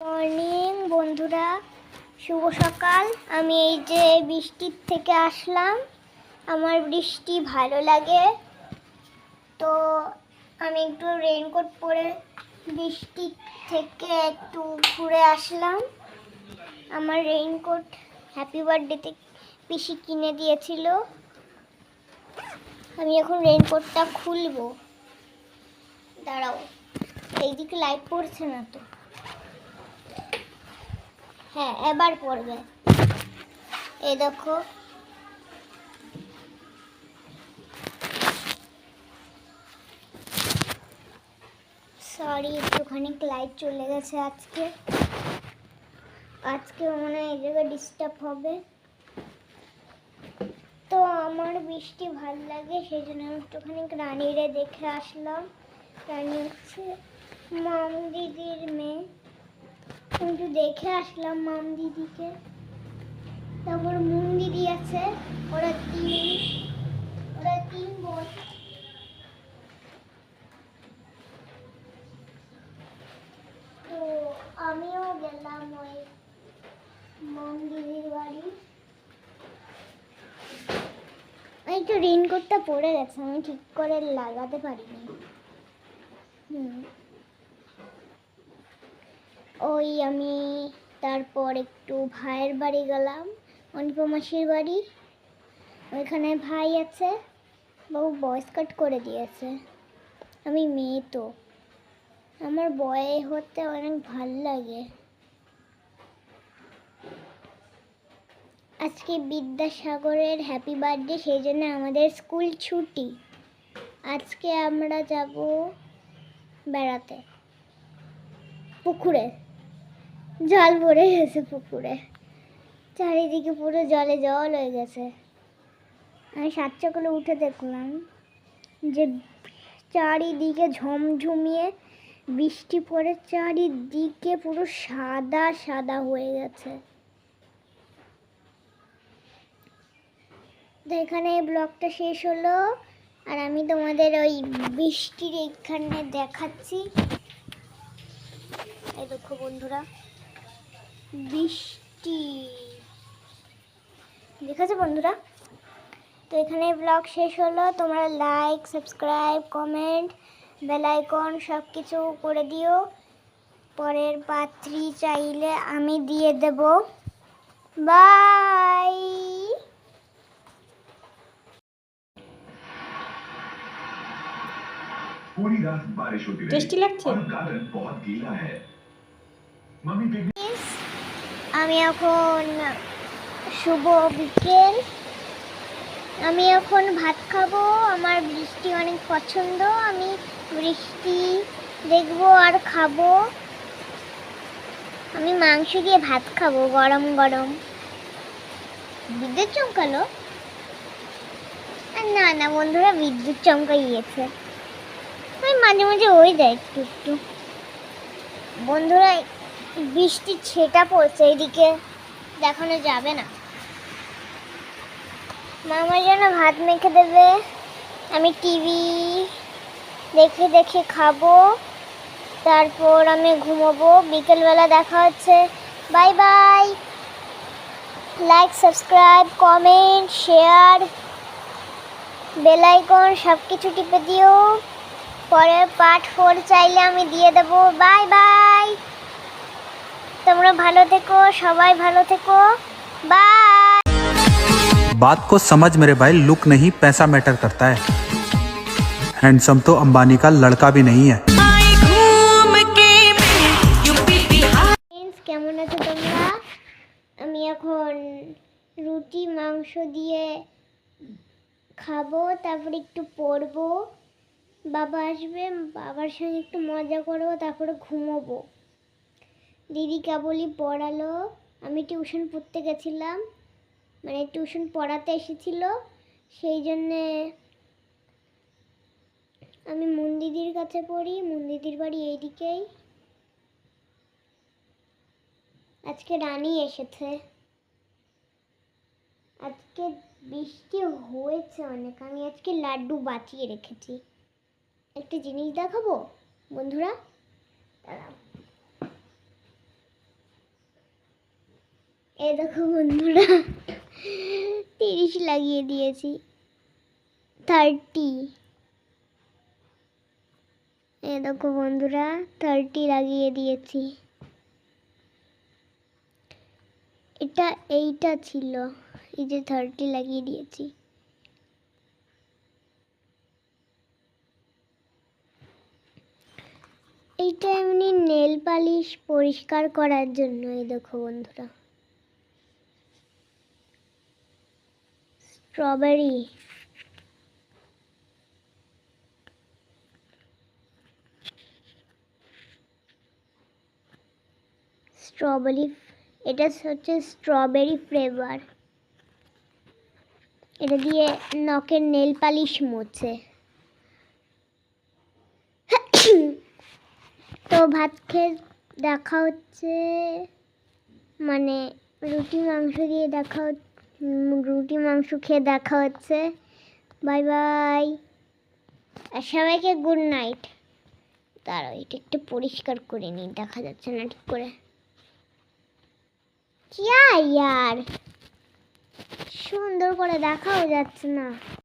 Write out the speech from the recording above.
Morning, বন্ধুরা। শুভ সকাল। আমি এই যে বৃষ্টির থেকে আসলাম। আমার বৃষ্টি ভালো লাগে। তো আমি একটু রেইনকোট পরে বৃষ্টির থেকে একটু ঘুরে আসলাম। আমার রেইনকোট হ্যাপি বার্থডেতে পিসি কিনে দিয়েছিল। আমি এখন রেইনকোটটা খুলবো। দাঁড়াও, এইদিকে লাইট পড়ছে না তো। হ্যাঁ এবার পড়বে। এই দেখো। সরি একটুখানি লাইট চলে গেছে আজকে। আজকে মনে হয় এই জায়গায় ডিস্টার্ব হবে। তো আমার বৃষ্টি ভালো লাগে, সেই জন্য আমি একটুখানি রানীরে দেখে আসলাম। রানী হচ্ছে মাম দিদির মেয়ে। দেখে আসলাম মাম দিদিকে। তারপর মুন দিদি আছে, ওরা তিন। ওরা তিন বোন। তো আমিও গেলাম ওই মাম দিদির বাড়ি। এই তো রেনকোটটা পড়ে গেছে, আমি ঠিক করে লাগাতে পারিনি। হুম। ওই আমি তারপর একটু ভাইয়ের বাড়ি গেলাম অনুপমাসির বাড়ি। ওইখানে ভাই আছে, বাবু বয়স কাট করে দিয়েছে। আমি মেয়ে তো। আমার বয়ে হতে অনেক ভালো লাগে। আজকে বিদ্যাসাগরের হ্যাপি বার্থডে সেই জন্য আমাদের স্কুল ছুটি। আজকে আমরা যাব বেড়াতে, পুকুরে। জল ভরে গেছে পুকুরে। চারিদিকে পুরো জলে জল হয়ে গেছে। আমি সাত সকালে উঠে দেখলাম যে চারিদিকে ঝমঝমিয়ে বৃষ্টি পড়ে, চারিদিকে পুরো সাদা সাদা হয়ে গেছে। তো এখানে এই ব্লগটা শেষ হলো। আর আমি তোমাদের ওই বৃষ্টির এখানে দেখাচ্ছি। এই দেখো বন্ধুরা। বৃষ্টি দেখেছো বন্ধুরা তো এখানে ব্লগ শেষ হলো তোমরা like subscribe comment bell icon সব কিছু করে দিও পরের পাত্রী চাইলে আমি দিয়ে দেব বাই पूरी रात बारिश होती रही টেস্টি লাগছে और गार्डन बहुत गीला है मम्मी पिकनिक আমি এখন শুভ বিকেল। আমি এখন ভাত খাব, আমার বৃষ্টি অনেক পছন্দ, আমি বৃষ্টি দেখব আর খাব। আমি মাংস দিয়ে ভাত খাব, গরম গরম। বিদ্যুৎ চমকালো? না না, বন্ধুরা, বিদ্যুৎ চমকাইয়েছে। ওই মাঝে মাঝে হয়ে যায় একটু একটু। বন্ধুরা বৃষ্টি ছেটা পড়ছে এদিকে দেখানো যাবে না। মামা যেন ভাত মেখে দেবে, আমি টিভি দেখে দেখে খাব, তারপর আমি ঘুমোবো, বিকেলবেলা দেখা হচ্ছে, bye bye. Like subscribe comment share bell icon সব কিছু টিপে দিও। পরে পার্ট ফোর চাইলে আমি দিয়ে দেবো। Bye bye. তোমরা ভালো থেকো সবাই ভালো থেকো বাই बात को समझ मेरे भाई लुक नहीं पैसा मैटर करता है हैंडसम तो अंबानी का लड़का भी नहीं है ফ্রেন্ডস কেমন আছো তোমরা আমি এখন রুটি মাংস দিয়ে খাবো তারপরে একটু পড়বো বাবা আসবে বাবার সঙ্গে একটু মজা করবো তারপরে ঘুমোবো দিদি কেবলই পড়ালো। আমি টিউশন পড়তে গেছিলাম। মানে টিউশন পড়াতে এসেছিল। সেই জন্যে আমি মন্দিদির কাছে পড়ি। মন্দিদির বাড়ি এইদিকেই। আজকে রানি এসেছে। আজকে বৃষ্টি হয়েছে অনেক। আমি আজকে লাড্ডু বাঁচিয়ে রেখেছি। একটা জিনিস দেখাবো, বন্ধুরা? দাঁড়াও। দেখো বন্ধুরা, তিরিশ লাগিয়ে দিয়েছি থার্টি এ দেখো বন্ধুরা থার্টি লাগিয়ে দিয়েছি। এটা এইটা ছিল, এই যে থার্টি লাগিয়ে দিয়েছি। এইটা এমনি নেল পালিশ পরিষ্কার করার জন্য, এই দেখো বন্ধুরা। স্ট্রবেরি স্ট্রবেরি এটা হচ্ছে স্ট্রবেরি ফ্লেভার এটা দিয়ে নখের নেল পালিশ মোছে। তো ভাত খেয়ে দেখা হচ্ছে মানে রুটি মাংস দিয়ে দেখা হচ্ছে। রুটি, মাংস খেয়ে দেখা হচ্ছে। Bye by. আর সবাইকে গুড নাইট। তারা এটা একটু পরিষ্কার করে নিই দেখা যাচ্ছে না ঠিক করে। কি আর সুন্দর করে দেখাও যাচ্ছে না।